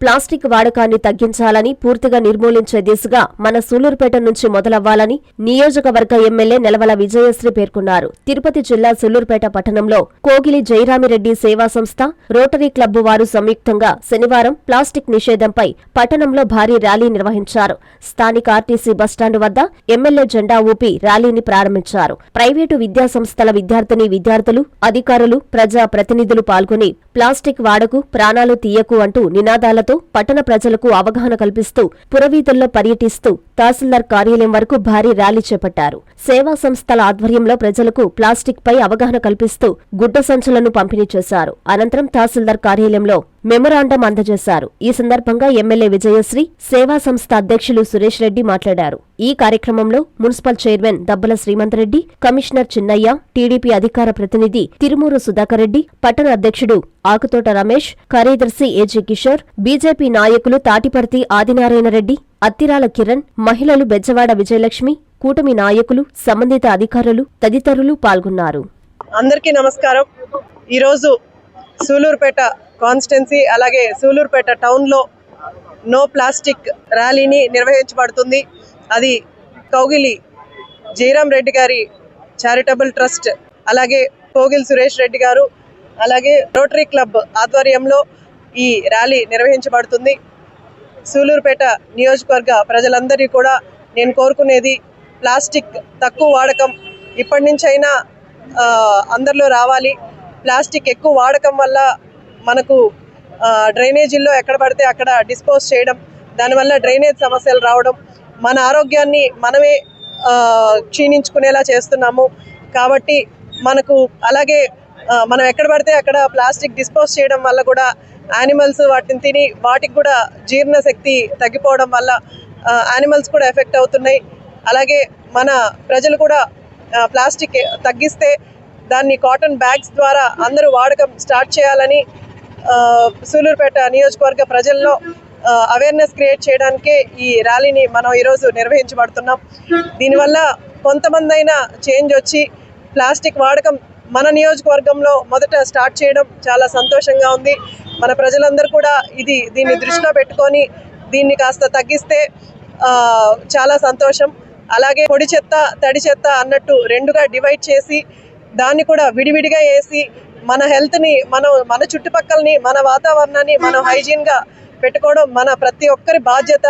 Plastic వాడకాన్ని తగ్గించాలని పూర్తిగా నిర్మూలించే దిశగా మన సూలూరుపేట నుంచి మొదలవ్వాలని నియోజకవర్గ ఎమ్మెల్యే నెలవల విజయశ్రీ పేర్కొన్నారు. తిరుపతి జిల్లా సూలూరుపేట పట్టణంలో కోగిలి జయరామిరెడ్డి సేవా సంస్థ రోటరీ క్లబ్ వారు సంయుక్తంగా శనివారం ప్లాస్టిక్ నిషేధంపై పట్టణంలో భారీ ర్యాలీ నిర్వహించారు. స్థానిక ఆర్టీసీ బస్టాండ్ వద్ద ఎమ్మెల్యే జెండా ఊపి ర్యాలీని ప్రారంభించారు. ప్రైవేటు విద్యా సంస్థల విద్యార్థిని విద్యార్థులు అధికారులు ప్రజా ప్రతినిధులు పాల్గొని ప్లాస్టిక్ వాడకు ప్రాణాలు తీయకు అంటూ నినాదాలతో పట్టణ ప్రజలకు అవగాహన కల్పిస్తూ పురవీధుల్లో పర్యటిస్తూ తహసీల్దార్ కార్యాలయం వరకు భారీ ర్యాలీ చేపట్టారు. సేవా సంస్థల ఆధ్వర్యంలో ప్రజలకు ప్లాస్టిక్ పై అవగాహన కల్పిస్తూ గుడ్డ సంచులను పంపిణీ చేశారు. అనంతరం తహసీల్దార్ కార్యాలయంలో మెమొరాండం అందజేశారు. ఈ సందర్భంగా ఎమ్మెల్యే విజయశ్రీ సేవా సంస్థ అధ్యక్షులు సురేష్ రెడ్డి మాట్లాడారు. ఈ కార్యక్రమంలో municipal chairman Dabbala Srimanth Reddy commissioner Chinnaiah TDP అధికార ప్రతినిధి తిరుమూరు సుధాకర్ రెడ్డి పట్టణ అధ్యక్షుడు ఆకుతోట రమేష్ కార్యదర్శి ఏజీ కిషోర్ బీజేపీ నాయకులు తాటిపర్తి ఆదినారాయణ రెడ్డి అత్తిరాల కిరణ్ మహిళలు బెజ్జవాడ విజయలక్ష్మి కూటమి నాయకులు సంబంధిత అధికారులు తదితరులు పాల్గొన్నారు. అందరికీ నమస్కారం. ఈరోజు సూలూరుపేట కాన్స్టెన్సీ అలాగే సూలూరుపేట టౌన్లో నో ప్లాస్టిక్ ర్యాలీని నిర్వహించబడుతుంది. అది కౌగిలి జయరాం రెడ్డి గారి చారిటబుల్ ట్రస్ట్ అలాగే కోగిల్ సురేష్ రెడ్డి గారు అలాగే రోటరీ క్లబ్ ఆధ్వర్యంలో ఈ ర్యాలీ నిర్వహించబడుతుంది. సూలూరుపేట నియోజకవర్గ ప్రజలందరినీ కూడా నేను కోరుకునేది ప్లాస్టిక్ తక్కువ వాడకం ఇప్పటి నుంచైనా అందరిలో రావాలి. ప్లాస్టిక్ ఎక్కువ వాడకం వల్ల మనకు డ్రైనేజీల్లో ఎక్కడ పడితే అక్కడ డిస్పోజ్ చేయడం దానివల్ల డ్రైనేజ్ సమస్యలు రావడం మన ఆరోగ్యాన్ని మనమే క్షీణించుకునేలా చేస్తున్నాము. కాబట్టి మనకు అలాగే మనం ఎక్కడ పడితే అక్కడ ప్లాస్టిక్ డిస్పోజ్ చేయడం వల్ల కూడా యానిమల్స్ వాటిని తిని వాటికి కూడా జీర్ణశక్తి తగ్గిపోవడం వల్ల యానిమల్స్ కూడా ఎఫెక్ట్ అవుతున్నాయి. అలాగే మన ప్రజలు కూడా ప్లాస్టిక్ తగ్గిస్తే దాన్ని కాటన్ బ్యాగ్స్ ద్వారా అందరూ వాడకం స్టార్ట్ చేయాలని సూలూరుపేట నియోజకవర్గ ప్రజల్లో అవేర్నెస్ క్రియేట్ చేయడానికే ఈ ర్యాలీని మనం ఈరోజు నిర్వహించబడుతున్నాం. దీనివల్ల కొంతమంది అయినా చేంజ్ వచ్చి ప్లాస్టిక్ వాడకం మన నియోజకవర్గంలో మొదట స్టార్ట్ చేయడం చాలా సంతోషంగా ఉంది. మన ప్రజలందరూ కూడా ఇది దీన్ని దృష్టిలో పెట్టుకొని దీన్ని కాస్త తగ్గిస్తే చాలా సంతోషం. అలాగే పొడి చెత్త తడి చెత్త అన్నట్టు రెండుగా డివైడ్ చేసి దాన్ని కూడా విడివిడిగా వేసి మన హెల్త్ని మనం మన చుట్టుపక్కలని మన వాతావరణాన్ని మనం హైజీన్గా పెట్టుకోవడం మన ప్రతి ఒక్కరి బాధ్యత.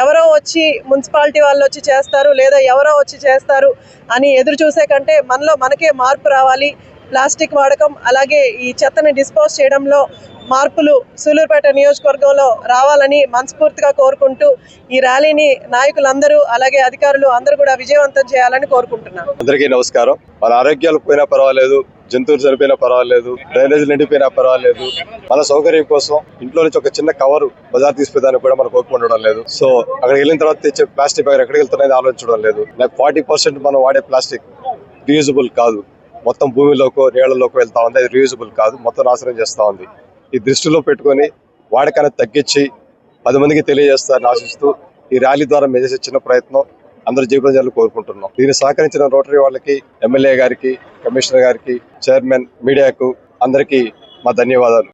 ఎవరో వచ్చి మున్సిపాలిటీ వాళ్ళు వచ్చి చేస్తారు లేదా ఎవరో వచ్చి చేస్తారు అని ఎదురు చూసే కంటే మనలో మనకే మార్పు రావాలి. ప్లాస్టిక్ వాడకం అలాగే ఈ చెత్తని డిస్పోజ్ చేయడంలో మార్పులు సూలూరుపేట నియోజకవర్గంలో రావాలని మనస్ఫూర్తిగా కోరుకుంటూ ఈ ర్యాలీని నాయకులందరూ అలాగే అధికారులు అందరూ కూడా విజయవంతం చేయాలని కోరుకుంటున్నాను. అందరికీ నమస్కారం. మన ఆరోగ్యాలు పోయినా పర్వాలేదు జంతువులు చనిపోయినా పర్వాలేదు డ్రైనేజ్ నిండిపోయినా పర్వాలేదు. మన సౌకర్యం కోసం ఇంట్లో నుంచి ఒక చిన్న కవర్ బజార్ తీసుకుపోయేదానికి కూడా మనకు ఓపిక ఉండడం లేదు. సో అక్కడికి వెళ్ళిన తర్వాత తెచ్చే ప్లాస్టిక్ బ్యాగ్ ఎక్కడికి వెళ్తున్నది ఆలోచించడం లేదు. నాకు ఫార్టీ పర్సెంట్ మనం వాడే ప్లాస్టిక్ రీయూజబుల్ కాదు. మొత్తం భూమిలోకో నీళ్ళలోకో వెళ్తా ఉంది. అది రీయూజబుల్ కాదు. మొత్తం నాశనం చేస్తూ ఉంది. ఈ దృష్టిలో పెట్టుకొని వాడకాన్ని తగ్గించి పది మందికి తెలియజేస్తారని ఆశిస్తూ ఈ ర్యాలీ ద్వారా మేము చేసే చిన్న ప్రయత్నం అందరూ జీవితం కోరుకుంటున్నాం. దీన్ని సహకరించిన రోటరీ వాళ్ళకి ఎమ్మెల్యే గారికి కమిషనర్ గారికి చైర్మన్ మీడియాకు అందరికీ మా ధన్యవాదాలు.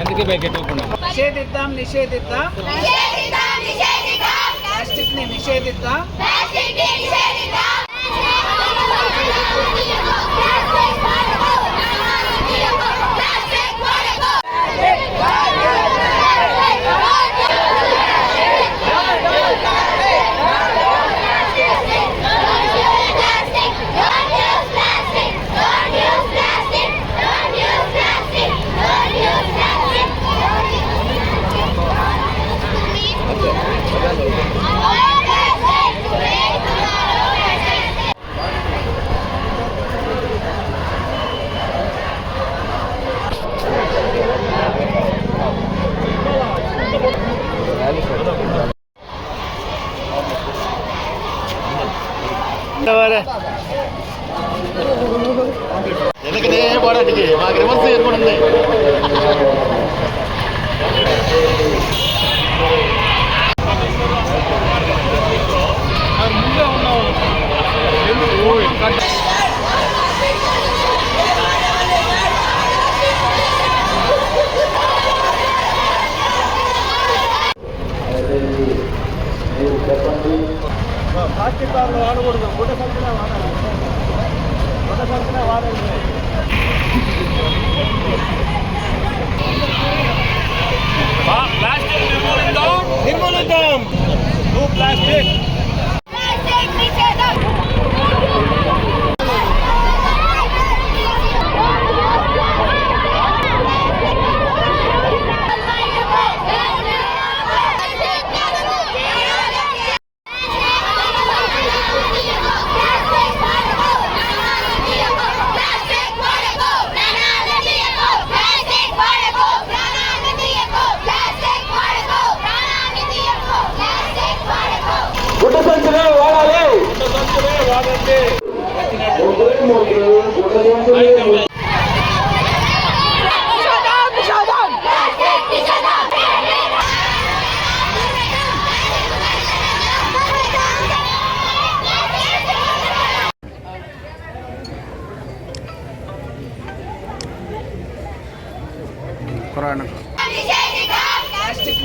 అందుకే బైక్ ఎట్టుకున్నాం నిషేధిద్దాం. నిషేధిద్దాం. ప్లాస్టిక్ని నిషేధిద్దాం. எனக்கு போராட்டிக்கு மாக்கு ரிவர்ஸ் ஏற்படுது ప్లాస్టిక్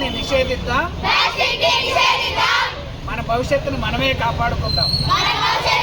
ని నిషేధిద్దాం. మన భవిష్యత్తును మనమే కాపాడుకుందాం.